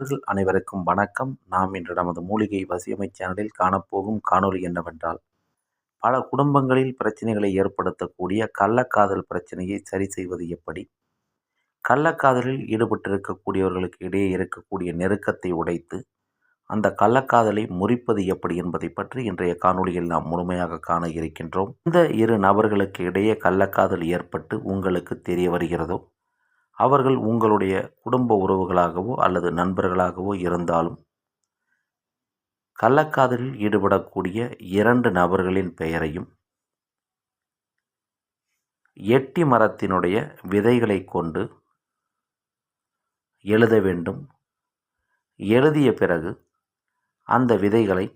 நண்பர்கள் அனைவருக்கும் வணக்கம். நாம் இன்று நமது மூலிகை வசியமை சேனலில் காணப்போகும் காணொளி என்னவென்றால் பல குடும்பங்களில் பிரச்சனைகளை ஏற்படுத்தக்கூடிய கள்ளக்காதல் பிரச்சனையை சரி செய்வது எப்படி? கள்ளக்காதலில் ஈடுபட்டிருக்கக்கூடியவர்களுக்கு இடையே இருக்கக்கூடிய நெருக்கத்தை உடைத்து அந்த கள்ளக்காதலை முறிப்பது எப்படி என்பதை பற்றி இன்றைய காணொளியில் நாம் முழுமையாக காண இருக்கின்றோம். இந்த இரு நபர்களுக்கு இடையே கள்ளக்காதல் ஏற்பட்டு உங்களுக்கு தெரிய வருகிறதோ அவர்கள் உங்களுடைய குடும்ப உறவுகளாகவோ அல்லது நண்பர்களாகவோ இருந்தாலும் கள்ளக்காதலில் ஈடுபடக்கூடிய இரண்டு நபர்களின் பெயரையும் எட்டி மரத்தினுடைய விதைகளை கொண்டு எழுத வேண்டும். எழுதிய பிறகு அந்த விதைகளை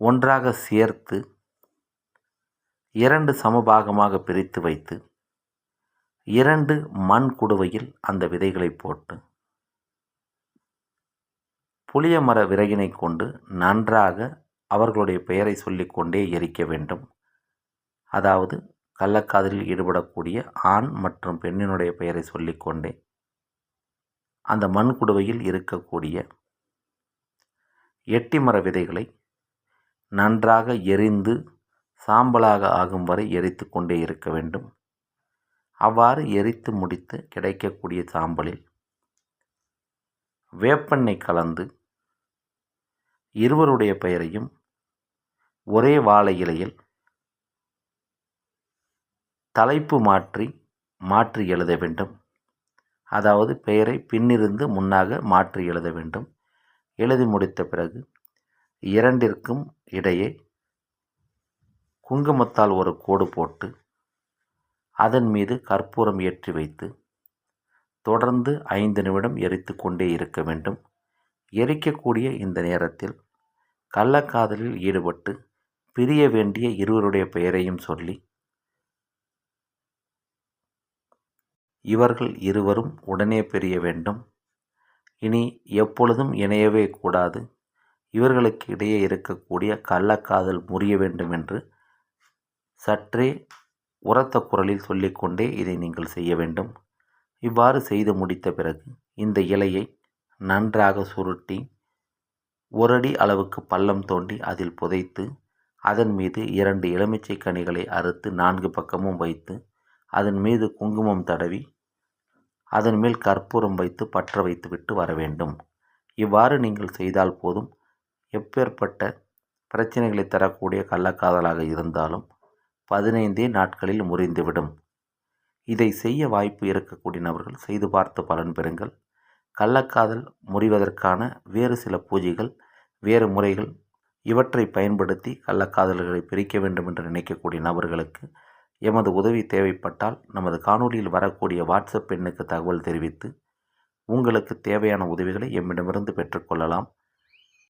ஒன்றாக சேர்த்து இரண்டு சமபாகமாக பிரித்து வைத்து இரண்டு மண் குடுவையில் அந்த விதைகளை போட்டு புளிய மர விறகினை கொண்டு நன்றாக அவர்களுடைய பெயரை சொல்லிக்கொண்டே எரிக்க வேண்டும். அதாவது கள்ளக்காதலில் ஈடுபடக்கூடிய ஆண் மற்றும் பெண்ணினுடைய பெயரை சொல்லிக்கொண்டே அந்த மண் குடுவையில் இருக்கக்கூடிய எட்டி மர விதைகளை நன்றாக எரிந்து சாம்பலாக ஆகும் வரை எரித்து கொண்டே இருக்க வேண்டும். அவ்வாறு எரித்து முடித்து கிடைக்கக்கூடிய சாம்பலில் வேப்பெண்ணெய் கலந்து இருவருடைய பெயரையும் ஒரே வாழை இலையில் தலைப்பு மாற்றி மாற்றி எழுத வேண்டும். அதாவது பெயரை பின்னிருந்து முன்னாக மாற்றி எழுத வேண்டும். எழுதி முடித்த பிறகு இரண்டிற்கும் இடையே குங்குமத்தால் ஒரு கோடு போட்டு அதன் மீது கற்பூரம் ஏற்றி வைத்து தொடர்ந்து ஐந்து நிமிடம் எரித்து கொண்டே இருக்க வேண்டும். எரிக்கக்கூடிய இந்த நேரத்தில் கள்ளக்காதலில் ஈடுபட்டு பிரிய வேண்டிய இருவருடைய பெயரையும் சொல்லி இவர்கள் இருவரும் உடனே பிரிய வேண்டும். இனி எப்பொழுதும் இணையவே கூடாது. இவர்களுக்கு இடையே இருக்கக்கூடிய கள்ளக்காதல் முறிய வேண்டும் என்று சற்றே உரத்த குரலில் சொல்லிக்கொண்டே இதை நீங்கள் செய்ய வேண்டும். இவ்வாறு செய்து முடித்த பிறகு இந்த இலையை நன்றாக சுருட்டி ஒரடி அளவுக்கு பள்ளம் தோண்டி அதில் புதைத்து அதன் மீது இரண்டு எலுமிச்சை கனிகளை அறுத்து நான்கு பக்கமும் வைத்து அதன் மீது குங்குமம் தடவி அதன் மேல் கற்பூரம் வைத்து பற்ற வைத்துவிட்டு வர வேண்டும். இவ்வாறு நீங்கள் செய்தால் போதும். எப்பேற்பட்ட பிரச்சனைகளை தரக்கூடிய கள்ளக்காதலாக இருந்தாலும் பதினைந்தே நாட்களில் முறிந்துவிடும். இதை செய்ய வாய்ப்பு இருக்கக்கூடிய நபர்கள் செய்து பார்த்து பலன் பெறுங்கள். கள்ளக்காதல் முறிவதற்கான வேறு சில பூஜைகள் வேறு முறைகள் இவற்றை பயன்படுத்தி கள்ளக்காதல்களை பிரிக்க வேண்டும் என்று நினைக்கக்கூடிய நபர்களுக்கு எமது உதவி தேவைப்பட்டால் நமது காணொலியில் வரக்கூடிய வாட்ஸ்அப் எண்ணுக்கு தகவல் தெரிவித்து உங்களுக்கு தேவையான உதவிகளை எம்மிடமிருந்து பெற்றுக்கொள்ளலாம்